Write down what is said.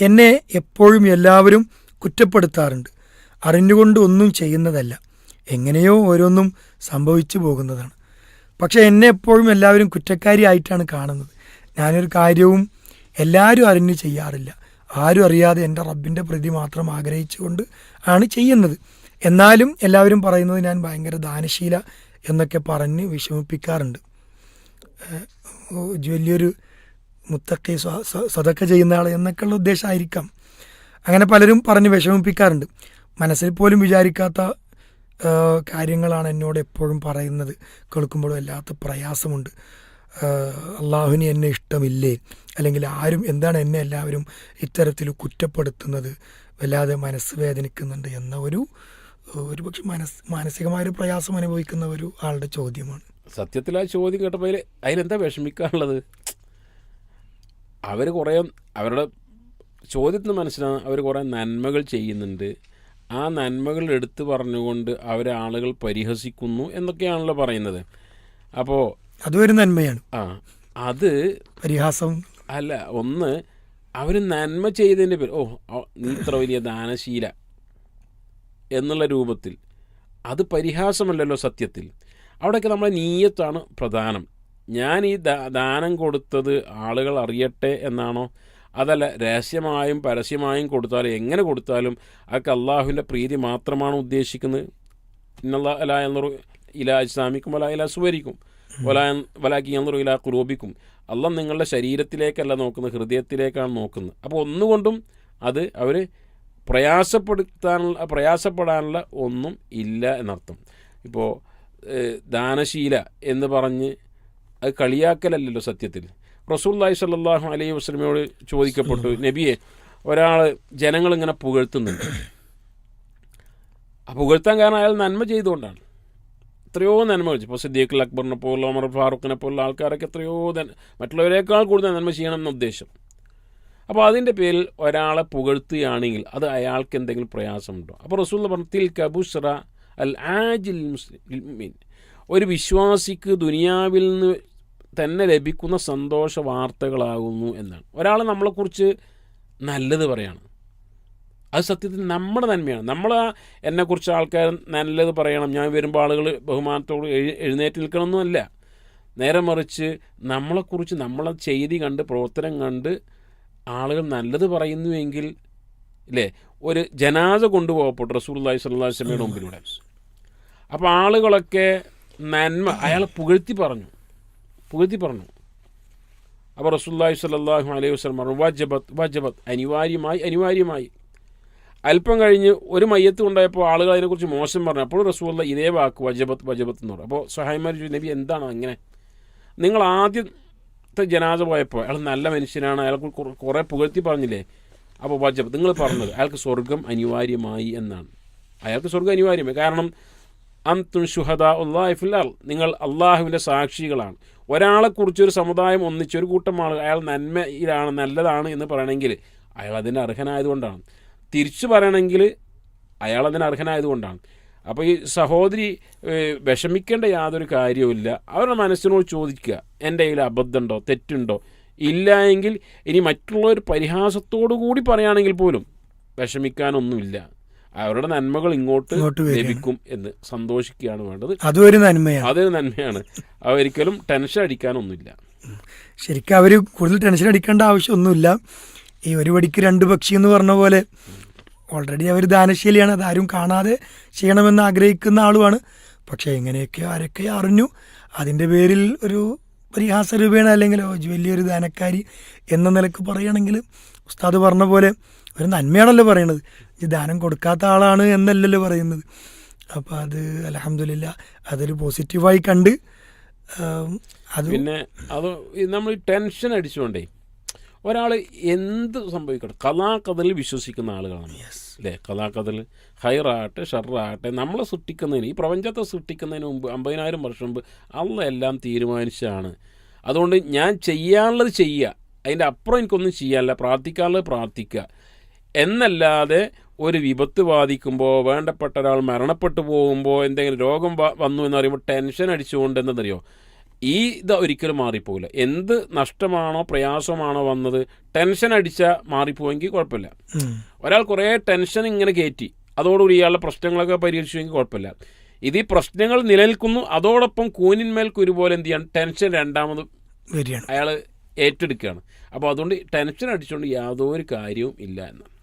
എന്നെ എപ്പോഴും എല്ലാവരും കുറ്റപ്പെടുത്താറുണ്ട്. അറിഞ്ഞുകൊണ്ട് ഒന്നും ചെയ്യുന്നതല്ല. എങ്ങനെയോ ഓരോന്നും സംഭവിച്ചു പോകുന്നതാണ്. പക്ഷെ എന്നെ എപ്പോഴും എല്ലാവരും കുറ്റക്കാരിയായിട്ടാണ് കാണുന്നത്. ഞാനൊരു കാര്യവും എല്ലാവരും അറിഞ്ഞ് ചെയ്യാറില്ല. ആരും അറിയാതെ എന്റെ റബ്ബിന്റെ പ്രതി മാത്രം ആഗ്രഹിച്ചുകൊണ്ട് ആണ് ചെയ്യുന്നത്. എന്നാലും എല്ലാവരും പറയുന്നത് ഞാൻ ഭയങ്കര ദാനശീല എന്നൊക്കെ പറഞ്ഞ് വിഷമിപ്പിക്കാറുണ്ട്. വലിയൊരു മുത്തക്കി സ്വ- സ്വ- സ്വതക്ക ചെയ്യുന്ന ആൾ എന്നൊക്കെയുള്ള ഉദ്ദേശമായിരിക്കാം അങ്ങനെ പലരും പറഞ്ഞ് വിഷമിപ്പിക്കാറുണ്ട്. മനസ്സിൽ പോലും വിചാരിക്കാത്ത കാര്യങ്ങളാണ് എന്നോട് എപ്പോഴും പറയുന്നത്. കേൾക്കുമ്പോഴും വല്ലാത്ത പ്രയാസമുണ്ട്. അള്ളാഹുവിന് എന്നെ ഇഷ്ടമില്ലേ? അല്ലെങ്കിൽ ആരും എന്താണ് എന്നെ എല്ലാവരും ഇത്തരത്തിൽ കുറ്റപ്പെടുത്തുന്നത്? വല്ലാതെ മനസ്സ് വേദനിക്കുന്നുണ്ട് എന്ന ഒരു ഒരു പക്ഷെ മനസ് മാനസികമായൊരു പ്രയാസം അനുഭവിക്കുന്ന ഒരു ആളുടെ ചോദ്യമാണ്. സത്യത്തിൽ ആ ചോദ്യം കേട്ടപ്പോൾ അതിലെന്താ വിഷമിക്കാനുള്ളത്? അവർ കുറേ അവരുടെ ചോദ്യത്തിന് മനസ്സിലാണ് അവർ കുറേ നന്മകൾ ചെയ്യുന്നുണ്ട്. ആ നന്മകൾ എടുത്തു പറഞ്ഞുകൊണ്ട് അവരെ ആളുകൾ പരിഹസിക്കുന്നു എന്നൊക്കെയാണല്ലോ പറയുന്നത്. അപ്പോൾ അതൊരു നന്മയാണ്. ആ അത് പരിഹാസം. അല്ല ഒന്ന് അവർ നന്മ ചെയ്തതിന്റെ പേര് ഓ നീ ഇത്ര വലിയ ദാനശീല എന്നുള്ള രൂപത്തിൽ. അത് പരിഹാസമല്ലല്ലോ സത്യത്തിൽ. അവിടെയൊക്കെ നമ്മളെ നീയത്താണ് പ്രധാനം. ഞാൻ ഈ ദാനം കൊടുത്തത് ആളുകൾ അറിയട്ടെ എന്നാണോ? അതല്ല രഹസ്യമായും പരസ്യമായും കൊടുത്താലും എങ്ങനെ കൊടുത്താലും അതൊക്കെ അള്ളാഹുവിന്റെ പ്രീതി മാത്രമാണ് ഉദ്ദേശിക്കുന്നത്. ഇന്നല്ല അല എന്നൊരു ഇല ഇസ്ലാമിക്കും വല ഇല സുവരിക്കും. വല വലാക്കി എന്നൊരു ഇല കുലൂബിക്കും അല്ല നിങ്ങളുടെ ശരീരത്തിലേക്കല്ല നോക്കുന്നത് ഹൃദയത്തിലേക്കാണ് നോക്കുന്നത്. അപ്പോൾ ഒന്നുകൊണ്ടും അത് അവർ പ്രയാസപ്പെടുത്താനുള്ള പ്രയാസപ്പെടാനുള്ള ഒന്നും ഇല്ല എന്നർത്ഥം. ഇപ്പോൾ ദാനശീല എന്ന് പറഞ്ഞ് അത് കളിയാക്കലല്ലല്ലോ സത്യത്തിൽ. റസൂല്ലായി സല്ലാഹു അലൈഹി വസ്ലമയോട് ചോദിക്കപ്പെട്ടു നബിയെ ഒരാൾ ജനങ്ങളിങ്ങനെ പുകഴ്ത്തുന്നുണ്ട്. ആ പുകഴ്ത്താൻ കാരണം അയാൾ നന്മ ചെയ്തുകൊണ്ടാണ്. എത്രയോ നന്മ വെച്ചു. ഇപ്പോൾ സിദ്ദീഖ് അക്ബറിനെ പോലുള്ള ഒമർ ഫാറൂഖിനെ പോലുള്ള ആൾക്കാരൊക്കെ എത്രയോ നന്മ മറ്റുള്ളവരെക്കാൾ കൂടുതൽ നന്മ ചെയ്യണം എന്ന ഉദ്ദേശം. അപ്പോൾ അതിന്റെ പേരിൽ ഒരാളെ പുകഴ്ത്തുകയാണെങ്കിൽ അത് അയാൾക്ക് എന്തെങ്കിലും പ്രയാസമുണ്ടോ? അപ്പോൾ റസൂൽ പറഞ്ഞു തിൽ കബുസ്ര അൽ ആജിൽ മുസ്ലിം ഒരു വിശ്വാസിക്ക് ദുനിയാവിൽ നിന്ന് തന്നെ ലഭിക്കുന്ന സന്തോഷ വാർത്തകളാകുന്നു എന്നാണ്. ഒരാൾ നമ്മളെക്കുറിച്ച് നല്ലത് പറയാണ്. അത് സത്യത്തിൽ നമ്മുടെ നന്മയാണ്. നമ്മൾ എന്നെക്കുറിച്ച് ആൾക്കാർ നല്ലത് പറയണം. ഞാൻ വരുമ്പോൾ ആളുകൾ ബഹുമാനത്തോട് എഴു എഴുന്നേറ്റ് നിൽക്കണമെന്നല്ല നേരെ മറിച്ച് നമ്മളെക്കുറിച്ച് നമ്മളെ ചെയ്തി കണ്ട് പ്രവർത്തനം കണ്ട് ആളുകൾ നല്ലത് പറയുന്നുവെങ്കിൽ ഇല്ലേ ഒരു ജനാസ കൊണ്ടുപോകപ്പെട്ടു റസൂൽ അള്ളഹി സ്വല്ലാ വസ്ലമയുടെ മുമ്പിലൂടെ. അപ്പോൾ ആളുകളൊക്കെ നന്മ. അയാളെ പുകഴ്ത്തി പറഞ്ഞു. പുകഴ്ത്തി പറഞ്ഞു. അപ്പോൾ റസൂല്ലായി സല്ലാഹു അലൈഹി വസ്ലം പറഞ്ഞു വജബത്ത് വജബത്ത് അനിവാര്യമായി അനിവാര്യമായി. അല്പം കഴിഞ്ഞ് ഒരു മയ്യത്ത് കൊണ്ടായപ്പോൾ ആളുകൾ അതിനെക്കുറിച്ച് മോശം പറഞ്ഞു. അപ്പോൾ റസൂല്ല ഇതേ വാക്ക് വജബത്ത് വജബത്ത് എന്ന് പറഞ്ഞു. അപ്പോൾ സഹായിമാർ ചോദിച്ചു നബി എന്താണ് അങ്ങനെ? നിങ്ങൾ ആദ്യത്തെ ജനാസ പോയപ്പോൾ അയാൾ നല്ല മനുഷ്യനാണ്. അയാൾക്ക് കുറേ പുകഴ്ത്തി പറഞ്ഞില്ലേ? അപ്പോൾ വജബത്ത് നിങ്ങൾ പറഞ്ഞത് അയാൾക്ക് സ്വർഗം അനിവാര്യമായി എന്നാണ്. അയാൾക്ക് സ്വർഗം അനിവാര്യമായി. കാരണം അന്തും ഷുഹദ ഉള്ളാഹിഫുല്ലാൽ നിങ്ങൾ അള്ളാഹുവിന്റെ സാക്ഷികളാണ്. ഒരാളെക്കുറിച്ച് ഒരു സമുദായം ഒന്നിച്ചൊരു കൂട്ടം ആളുകൾ അയാൾ നന്മയിലാണ് നല്ലതാണ് എന്ന് പറയണമെങ്കിൽ അയാൾ അതിന് അർഹനായതുകൊണ്ടാണ്. തിരിച്ചു പറയണമെങ്കിൽ അയാൾ അതിന് അർഹനായതുകൊണ്ടാണ്. അപ്പോൾ ഈ സഹോദരി വിഷമിക്കേണ്ട യാതൊരു കാര്യവുമില്ല അവരുടെ മനസ്സിനോട് ചോദിക്കുക എന്റെ കയ്യിൽ അബദ്ധമുണ്ടോ? തെറ്റുണ്ടോ? ഇല്ല എങ്കിൽ ഇനി മറ്റുള്ളവർ പരിഹാസത്തോടു കൂടി പറയുകയാണെങ്കിൽ പോലും വിഷമിക്കാനൊന്നുമില്ല. അവരുടെ നന്മകൾ ഇങ്ങോട്ട് ലഭിക്കും എന്ന് സന്തോഷിക്കുകയാണ് വേണ്ടത്. അതൊരു നന്മയാണ്. അതൊരു നന്മയാണ്. അവരിക്കലും ടെൻഷൻ അടിക്കാനൊന്നുമില്ല. ശരിക്കും അവർ കൂടുതൽ ടെൻഷൻ അടിക്കേണ്ട ആവശ്യമൊന്നുമില്ല. ഈ ഒരു വടിക്ക് രണ്ട് പക്ഷി എന്ന് പറഞ്ഞ പോലെ ഓൾറെഡി അവർ ദാനശീലിയാണ്. അതാരും കാണാതെ ചെയ്യണമെന്ന് ആഗ്രഹിക്കുന്ന ആളുമാണ്. പക്ഷേ എങ്ങനെയൊക്കെ ആരൊക്കെ അറിഞ്ഞു അതിന്റെ പേരിൽ ഒരു പരിഹാസ രൂപേണ അല്ലെങ്കിൽ "ഓ, ഇജ്ജ് വലിയൊരു ദാനക്കാരി എന്ന നിലയ്ക്ക് പറയുകയാണെങ്കിൽ ഉസ്താദ് പറഞ്ഞ പോലെ ഒരു നന്മയാണല്ലോ പറയണത്. ഈ ദാനം കൊടുക്കാത്ത ആളാണ് എന്നല്ലല്ലോ പറയുന്നത്. അപ്പോൾ അത് അലഹമില്ല അതൊരു പോസിറ്റീവായി കണ്ട് അത് പിന്നെ അത് നമ്മൾ ടെൻഷൻ അടിച്ചുകൊണ്ടേ ഒരാൾ എന്ത് സംഭവിക്കട്ടെ കഥാകഥയിൽ വിശ്വസിക്കുന്ന ആളുകളാണ്. അല്ലേ? കഥാകഥയിൽ ഹൈറാകട്ടെ ഷറാകട്ടെ നമ്മളെ സൃഷ്ടിക്കുന്നതിന് ഈ പ്രപഞ്ചത്തെ സൃഷ്ടിക്കുന്നതിന് മുമ്പ് അമ്പതിനായിരം വർഷം മുമ്പ് അള്ള എല്ലാം തീരുമാനിച്ചാണ് അതുകൊണ്ട് ഞാൻ ചെയ്യാനുള്ളത് ചെയ്യുക. അതിന്റെ അപ്പുറം എനിക്കൊന്നും ചെയ്യാനില്ല. പ്രാർത്ഥിക്കാനുള്ളത് പ്രാർത്ഥിക്കുക. എന്നല്ലാതെ ഒരു വിപത്ത് ബാധിക്കുമ്പോൾ വേണ്ടപ്പെട്ട ഒരാൾ മരണപ്പെട്ടു പോകുമ്പോൾ എന്തെങ്കിലും രോഗം വന്നു എന്ന് പറയുമ്പോൾ ടെൻഷൻ അടിച്ചുകൊണ്ട് എന്തെന്നറിയോ? ഈ ഇത് ഒരിക്കലും മാറിപ്പോകില്ല എന്ത് നഷ്ടമാണോ പ്രയാസമാണോ വന്നത് ടെൻഷൻ അടിച്ചാൽ മാറിപ്പോയെങ്കിൽ കുഴപ്പമില്ല. ഒരാൾ കുറേ ടെൻഷൻ ഇങ്ങനെ കയറ്റി അതോടുകൂടി ഇയാളുടെ പ്രശ്നങ്ങളൊക്കെ പരിഹരിച്ചുവെങ്കിൽ കുഴപ്പമില്ല. ഇത് ഈ പ്രശ്നങ്ങൾ നിലനിൽക്കുന്നു അതോടൊപ്പം കൂനിന്മേൽ ഒരുപോലെ പോലെ എന്ത് ചെയ്യണം ടെൻഷൻ രണ്ടാമത് വരികയാണ്. അയാൾ ഏറ്റെടുക്കുകയാണ്. അപ്പോൾ അതുകൊണ്ട് ടെൻഷൻ അടിച്ചുകൊണ്ട് യാതൊരു കാര്യവും ഇല്ല എന്നാണ്